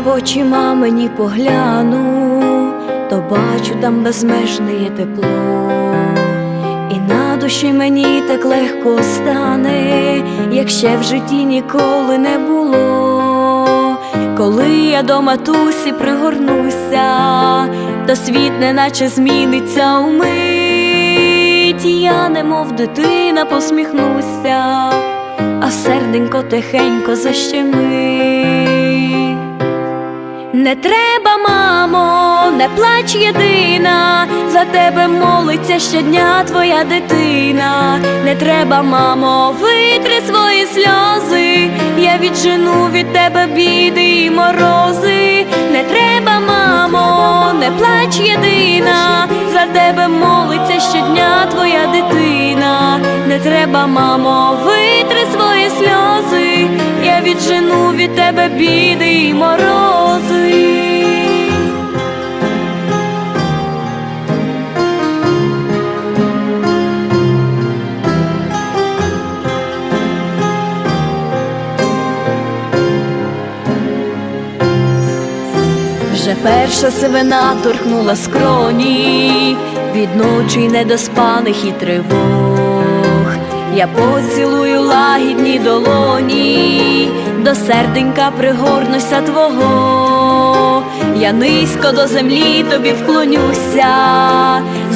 в очі мамині погляну, то бачу там безмежне тепло, і на душі мені так легко стане, як ще в житті ніколи не було. Коли я до матусі пригорнуся, то світ неначе зміниться умить, я немов дитина посміхнуся, а серденько тихенько защемить. Не треба, мамо, не плач єдина, за тебе молиться щодня твоя дитина. Не треба, мамо, витри свої сльози, я віджену від тебе біди і морози. Не треба, мамо, не плач єдина, за тебе молиться щодня твоя дитина. Не треба, мамо, витри свої сльози, я віджену від тебе біди і морози. Вже перша сивина торкнула скроні від ночі недоспаних і тривог. Я поцілую лагідні долоні, до серденька пригорнуся твого. Я низько до землі тобі вклонюся,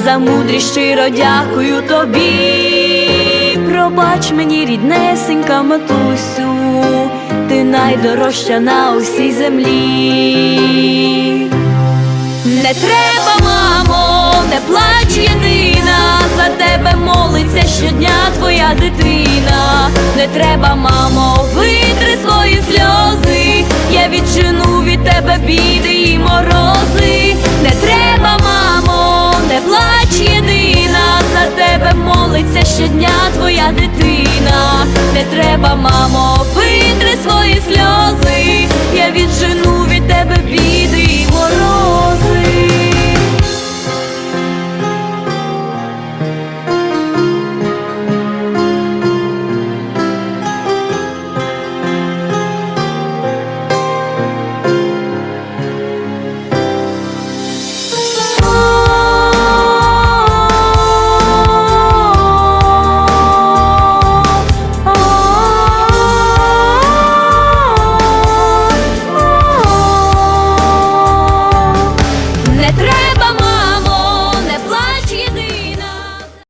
за мудрість щиро дякую тобі. Пробач мені, ріднесенька матусю, ти найдорожча на усій землі. Не треба, мамо, не плач єдина, за тебе молиться щодня твоя дитина. Не треба, мамо, витри свої сльози, я віджену від тебе біди і морози. Не треба, мамо, не плач єдина, за тебе молиться щодня твоя дитина. Не треба, мамо,